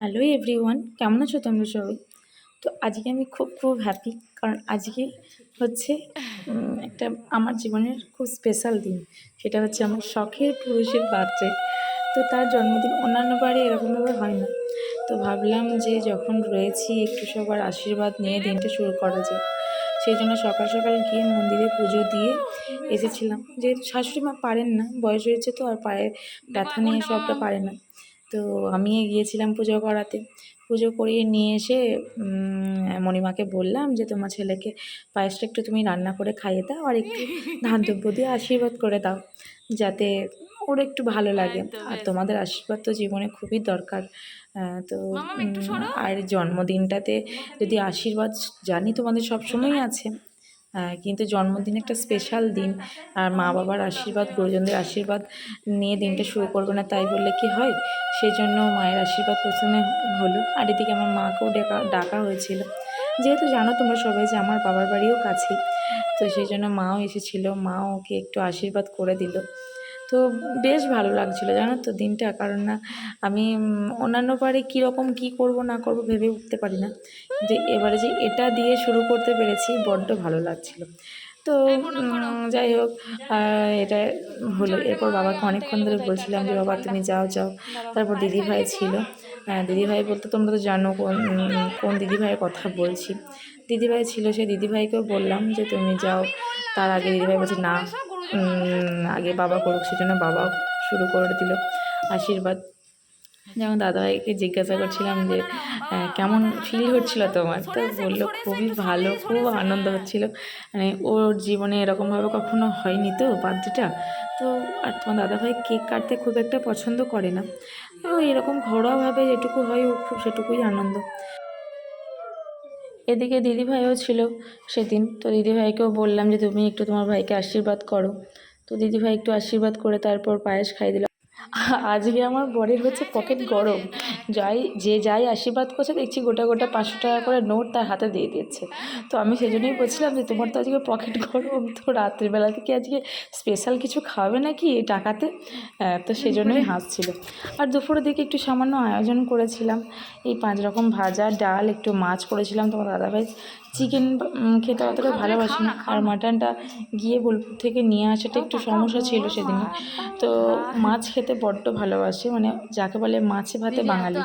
Hello everyone কেমন আছো তোমরা সবাই? তো আজকে আমি খুব খুব হ্যাপি কারণ আজকে হচ্ছে একটা আমার জীবনের খুব স্পেশাল দিন। সেটা হচ্ছে আমার শখের পুরুষের বার্থডে তো তার জন্মদিন অন্যান্য বারে এরকমভাবে হয় না। তো ভাবলাম যে যখন রয়েছি, একটু সবার আশীর্বাদ নিয়ে দিনটা শুরু করা যায় সেই জন্য সকাল সকাল গিয়ে মন্দিরে পুজো দিয়ে এসেছিলাম। যেহেতু শাশুড়ি মা পারেন না, বয়স হয়েছে তো আর পায়ে ব্যথা নিয়ে সবটা পারে না। তো আমি গিয়েছিলাম পুজো করাতে। পুজো করিয়ে নিয়ে এসে মণিমাকে বললাম যে তোমার ছেলেকে পায়েসটা একটু তুমি রান্না করে খাইয়ে দাও আর একটু ধান দ্রব্য দিয়ে আশীর্বাদ করে দাও যাতে ওর একটু ভালো লাগে। আর তোমাদের আশীর্বাদ তো জীবনে খুবই দরকার। তো আর জন্মদিনটাতে যদি আশীর্বাদ জানি তোমাদের সবসময়ই আছে। কিন্তু জন্মদিন একটা স্পেশাল দিন। আর মা বাবার আশীর্বাদ, গুরুজনদের আশীর্বাদ নিয়ে দিনটা শুরু করবে না, তাই বললে কি হয়? সেই জন্য মায়ের আশীর্বাদ প্রথমে হলো। আর এদিকে আমার মাকেও ডাকা ডাকা হয়েছিল। যেহেতু জানো তোমরা সবাই যে আমার বাবার বাড়িও কাছে তো সেই জন্য মাও এসেছিল। মাও ওকে একটু আশীর্বাদ করে দিল। তো বেশ ভালো লাগছিল জানো তো দিনটা। কারণ না আমি অন্যান্য বারে কীরকম কী করব না করব ভেবে উঠতে পারি না। যে এবারে যে এটা দিয়ে শুরু করতে পেরেছি বড্ড ভালো লাগছিল। তো যাই হোক এটা হলো। এরপর বাবাকে অনেকক্ষণ ধরে বলছিলাম যে বাবা তুমি যাও যাও। তারপর দিদিভাই ছিল। দিদিভাই বলতে তোমরা তো জানো কোন কোন দিদিভাইয়ের কথা বলছি। দিদিভাই ছিল সেই দিদিভাইকেও বললাম যে তুমি যাও। তার আগে দিদিভাই বলছে না আগে বাবা করুক, সেজন্য বাবা শুরু করে দিল আশীর্বাদ। যেমন দাদাভাইকে জিজ্ঞাসা করছিলাম যে কেমন ফিল হচ্ছিল তোমার? তো বলল, খুবই ভালো, খুব আনন্দ হচ্ছিল। মানে ওর জীবনে এরকমভাবে কখনো হয়নি তো বার্থডেটা? তো আর তোমার দাদাভাই কেক কাটতে খুব একটা পছন্দ করে না। তো এরকম ঘরোয়াভাবে যেটুকু হয়, ও খুব সেটুকুই আনন্দ। এদিকে দিদিভাইও ছিল সেদিন। তো দিদিভাইকেও বললাম যে, তুমি একটু তোমার ভাইকে আশীর্বাদ করো। তো দিদিভাই একটু আশীর্বাদ করে তারপর পায়েস খাই দিল। আজকে আমার বরের হচ্ছে পকেট গরম। যাই যে যাই আশীর্বাদ করছে দেখছি গোটা গোটা পাঁচশো টাকা করে নোট তার হাতে দিয়ে দিচ্ছে তো আমি সেজন্যই বলছিলাম যে তোমার তো আজকে পকেট গরম তো রাত্রিবেলা থেকে আজকে স্পেশাল কিছু খাবে নাকি এই টাকাতে? তো সেজন্যই হাসছিল। আর দুপুরের দিকে একটু সামান্য আয়োজন করেছিলাম। এই পাঁচ রকম ভাজা ডাল একটু মাছ করেছিলাম তোমার দাদাভাই। চিকেন খেতে অতটা ভালোবাসি না। আর মাটনটা গিয়ে বোলপুর থেকে নিয়ে আসাটা একটু সমস্যা ছিল সেদিন। তো মাছ খেতে বড্ড ভালোবাসে মানে যাকে বলে মাছে ভাতে বাঙালি।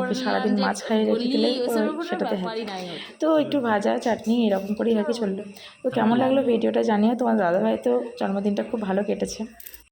ওকে সারাদিন মাছ খাইয়ে রেখে দিলে সেটাতে হ্যাপি। তো একটু ভাজা চাটনি এরকম করেই আর কি চলল তো কেমন লাগল ভিডিওটা জানিয়ে তোমার দাদাভাই তো জন্মদিনটা খুব ভালো কেটেছে।